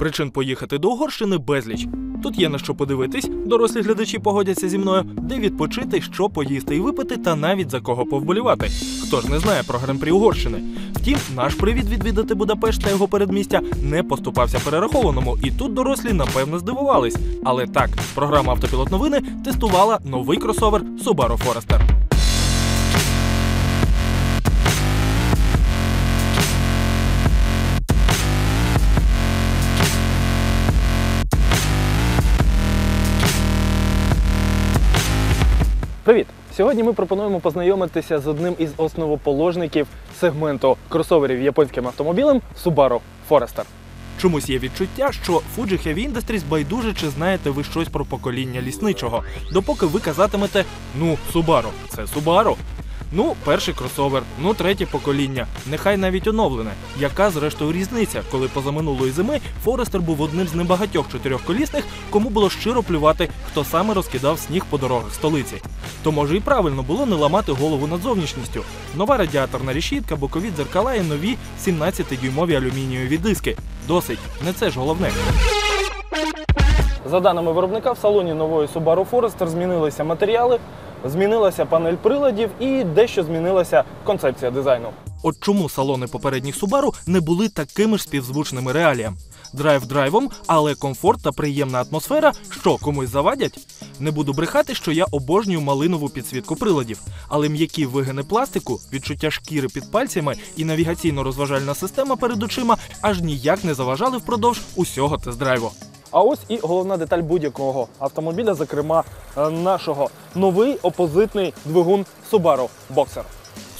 Причин поїхати до Угорщини безліч. Тут є на що подивитись, дорослі глядачі погодяться зі мною, де відпочити, що поїсти і випити, та навіть за кого повболівати. Хто ж не знає про гран-прі Угорщини? Втім, наш привід відвідати Будапешт та його передмістя не поступався перерахованому, і тут дорослі напевно здивувались. Але так, програма Автопілот новини тестувала новий кросовер Subaru Forester. Привіт! Сьогодні ми пропонуємо познайомитися з одним із основоположників сегменту кросоверів японським автомобілем Subaru Forester. Чомусь є відчуття, що Fuji Heavy Industries байдуже чи знаєте ви щось про покоління лісничого, допоки ви казатимете ну, Subaru, це Subaru. Ну, перший кросовер, ну третє покоління, нехай навіть оновлене. Яка зрештою різниця, коли позаминулої зими Форестер був одним з небагатьох чотирьохколісних, кому було щиро плювати, хто саме розкидав сніг по дорогах столиці. То може і правильно було не ламати голову над зовнішністю. Нова радіаторна решітка, бокові дзеркала і нові 17-дюймові алюмінієві диски. Досить, не це ж головне. За даними виробника, в салоні нової Subaru Forester змінилися матеріали, змінилася панель приладів і дещо змінилася концепція дизайну. От чому салони попередніх Subaru не були такими ж співзвучними реаліям? Драйв драйвом, але комфорт та приємна атмосфера, що комусь завадять? Не буду брехати, що я обожнюю малинову підсвітку приладів, але м'які вигини пластику, відчуття шкіри під пальцями і навігаційно-розважальна система перед очима аж ніяк не заважали впродовж усього тест-драйву. А ось і головна деталь будь-якого автомобіля, зокрема е, нашого новий опозитний двигун Subaru Boxer.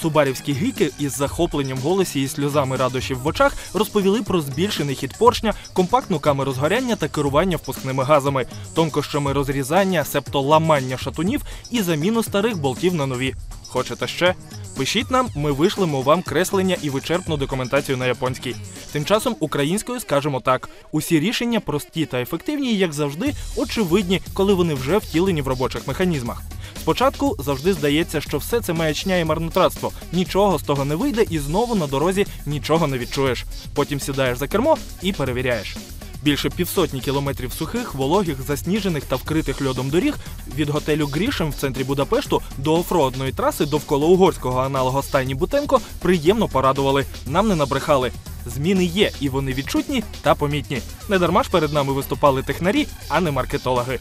Субарівські гіки із захопленням голосі і сльозами радощів в очах розповіли про збільшений хід поршня, компактну камеру згоряння та керування впускними газами, тонкощами розрізання, себто ламання шатунів і заміну старих болтів на нові. Хочете ще? Пишіть нам, ми вишлемо вам креслення і вичерпну документацію на японській. Тим часом українською скажемо так: усі рішення прості та ефективні, і, як завжди, очевидні, коли вони вже втілені в робочих механізмах. Спочатку завжди здається, що все це маячня і марнотратство. Нічого з того не вийде, і знову на дорозі нічого не відчуєш. Потім сідаєш за кермо і перевіряєш. Більше півсотні кілометрів сухих, вологих, засніжених та вкритих льодом доріг від готелю Грішем в центрі Будапешту до офродної траси довкола угорського аналога стайні Бутенко приємно порадували. Нам не набрехали. Зміни є, і вони відчутні та помітні. Не дарма ж перед нами виступали технарі, а не маркетологи.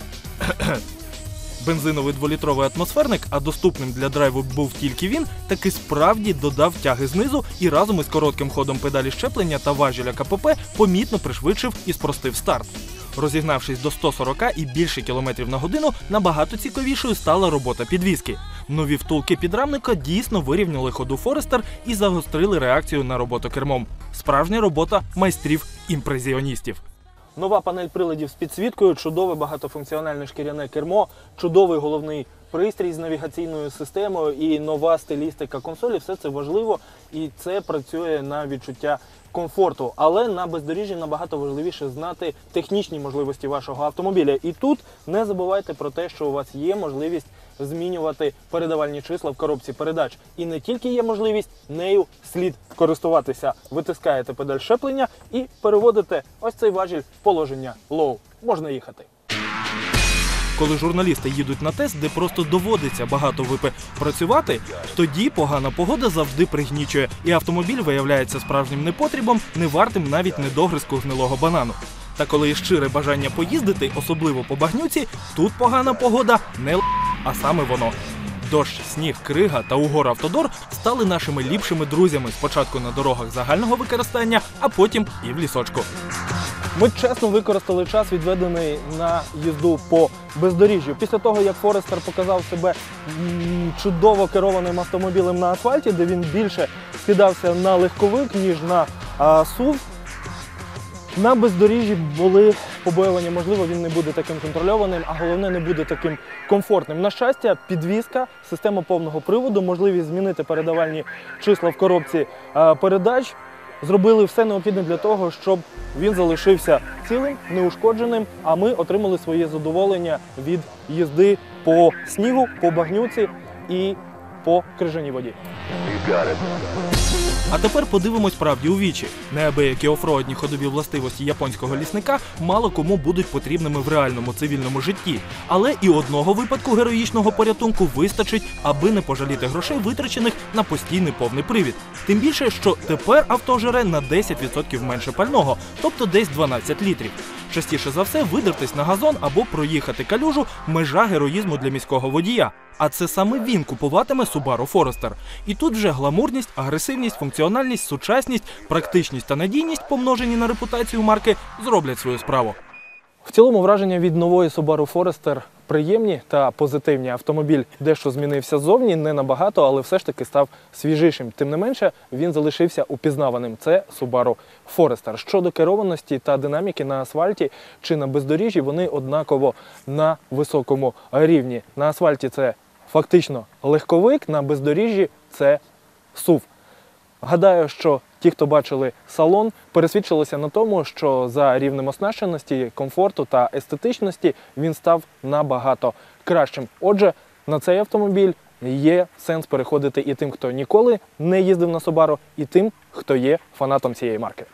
Бензиновий дволітровий атмосферник, а доступним для драйву був тільки він, таки справді додав тяги знизу і разом із коротким ходом педалі щеплення та важеля КПП помітно пришвидшив і спростив старт. Розігнавшись до 140 і більше кілометрів на годину, набагато цікавішою стала робота підвіски. Нові втулки підрамника дійсно вирівняли ходу Форестер і загострили реакцію на роботу кермом. Справжня робота майстрів імпрезіоністів. Нова панель приладів з підсвіткою, чудове багатофункціональне шкіряне кермо, чудовий головний пристрій з навігаційною системою і нова стилістика консолі. Все це важливо і це працює на відчуття комфорту. Але на бездоріжжі набагато важливіше знати технічні можливості вашого автомобіля. І тут не забувайте про те, що у вас є можливість змінювати передавальні числа в коробці передач. І не тільки є можливість, нею слід користуватися. Витискаєте педаль щеплення і переводите ось цей важіль в положення low. Можна їхати. Коли журналісти їдуть на тест, де просто доводиться багато випи працювати, тоді погана погода завжди пригнічує, і автомобіль виявляється справжнім непотрібом, не вартим навіть недогризку гнилого банану. Та коли є щире бажання поїздити, особливо по багнюці, тут погана погода не л**, а саме воно. Дощ, сніг, крига та Угор-Автодор стали нашими ліпшими друзями спочатку на дорогах загального використання, а потім і в лісочку. Ми чесно використали час, відведений на їзду по бездоріжжю. Після того, як Форестер показав себе чудово керованим автомобілем на асфальті, де він більше скидався на легковик, ніж на а, СУВ, на бездоріжжі були побоювання, можливо, він не буде таким контрольованим, а головне не буде таким комфортним. На щастя, підвізка, система повного приводу, можливість змінити передавальні числа в коробці передач. Зробили все необхідне для того, щоб він залишився цілим, неушкодженим, а ми отримали своє задоволення від їзди по снігу, по багнюці і по крижаній воді. You got it. А тепер подивимось правді у вічі. Неабиякі офроадні ходові властивості японського лісника мало кому будуть потрібними в реальному цивільному житті. Але і одного випадку героїчного порятунку вистачить, аби не пожаліти грошей, витрачених на постійний повний привід. Тим більше, що тепер авто жере на 10% менше пального, тобто десь 12 літрів. Частіше за все, видертись на газон або проїхати калюжу межа героїзму для міського водія. А це саме він купуватиме Subaru Forester. І тут вже гламурність, агресивність, функціональність, сучасність, практичність та надійність, помножені на репутацію марки, зроблять свою справу. В цілому враження від нової Subaru Forester приємні та позитивні. Автомобіль дещо змінився ззовні, не набагато, але все ж таки став свіжішим. Тим не менше, він залишився упізнаваним. Це Subaru Forester. Щодо керованості та динаміки на асфальті чи на бездоріжжі, вони однаково на високому рівні. На асфальті це фактично легковик, на бездоріжжі це SUV. Гадаю, що ті, хто бачили салон, пересвідчилися на тому, що за рівнем оснащеності, комфорту та естетичності він став набагато кращим. Отже, на цей автомобіль є сенс переходити і тим, хто ніколи не їздив на Subaru, і тим, хто є фанатом цієї марки.